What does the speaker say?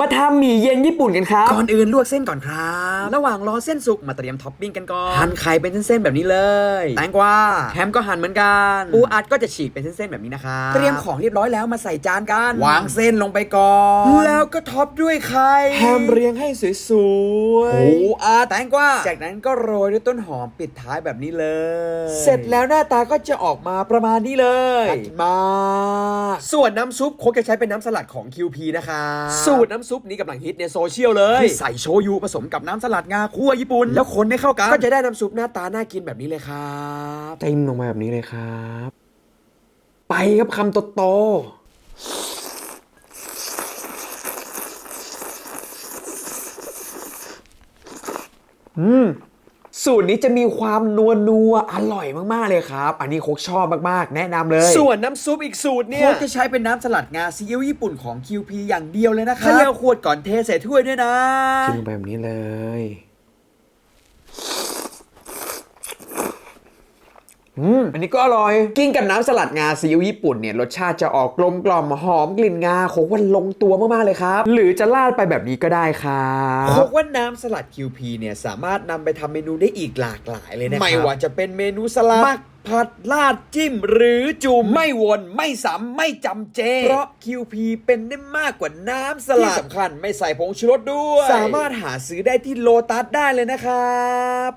มาทำหมี่เย็นญี่ปุ่นกันครับ ก่อนอื่นลวกเส้นก่อนครับ ระหว่างรอเส้นสุกมาเตรียมท็อปปิ้งกันก่อน หั่นไข่เป็นเส้นๆแบบนี้เลย แตงกวาแฮมก็หั่นเหมือนกัน ปูอัดก็จะฉีกเป็นเส้นๆแบบนี้นะครับเตรียมของเรียบร้อยแล้วมาใส่จานกัน วางเส้นลงไปก่อน แล้วก็ท็อปด้วยไข่แฮมเรียงให้สวยๆปูอัดแตงกวา จากนั้นก็โรยด้วยต้นหอมปิดท้ายแบบนี้เลย เสร็จแล้วหน้าตาก็จะออกมาประมาณนี้เลยถัดมาส่วนน้ำซุปโคกจะใช้เป็นน้ำสลัดของ QP นะคะ สูตรน้ำซุปนี้กำลังฮิตในโซเชียลเลยที่ใส่โชยุผสมกับน้ำสลัดงาคั่วญี่ปุ่นแล้วคนให้เข้ากันก็จะได้น้ำซุปหน้าตาน่ากินแบบนี้เลยครับจิ้มลงมาแบบนี้เลยครับ ไปครับคำโตๆอืม สูตรนี้จะมีความนัวนัวๆอร่อยมากๆเลยครับ อันนี้โคกชอบมากๆ แนะนำเลย ส่วนน้ำซุปอีกสูตรเนี่ยโคกจะใช้เป็นน้ำสลัดงาซีอิ๊วญี่ปุ่นของ QP อย่างเดียวเลยนะครับเขย่าขวดก่อนเทใส่ถ้วยด้วยนะจิ้มลงไปแบบนี้เลย อืมอันนี้ก็อร่อย กินกับน้ำสลัดงาซีอิ๊วญี่ปุ่นเนี่ยรสชาติจะออกกลมกล่อมหอมกลิ่นงาโคกวันลงตัวมากๆเลยครับ หรือจะราดไปแบบนี้ก็ได้ครัพบบว่าน้ำสลัด QP เนี่ยสามารถนำไปทำเมนูได้อีกหลากหลายเลยนะครับไม่ว่าจะเป็นเมนูสลัดมักผัดลาดจิ้มหรือจุ่มไม่วนไม่ซ้ำไม่จำเจ เพราะ QP เป็นได้มากกว่าน้ำสลัด ที่สำคัญไม่ใส่ผงชูรสด้วย สามารถหาซื้อได้ที่โลตัสได้เลยนะครับ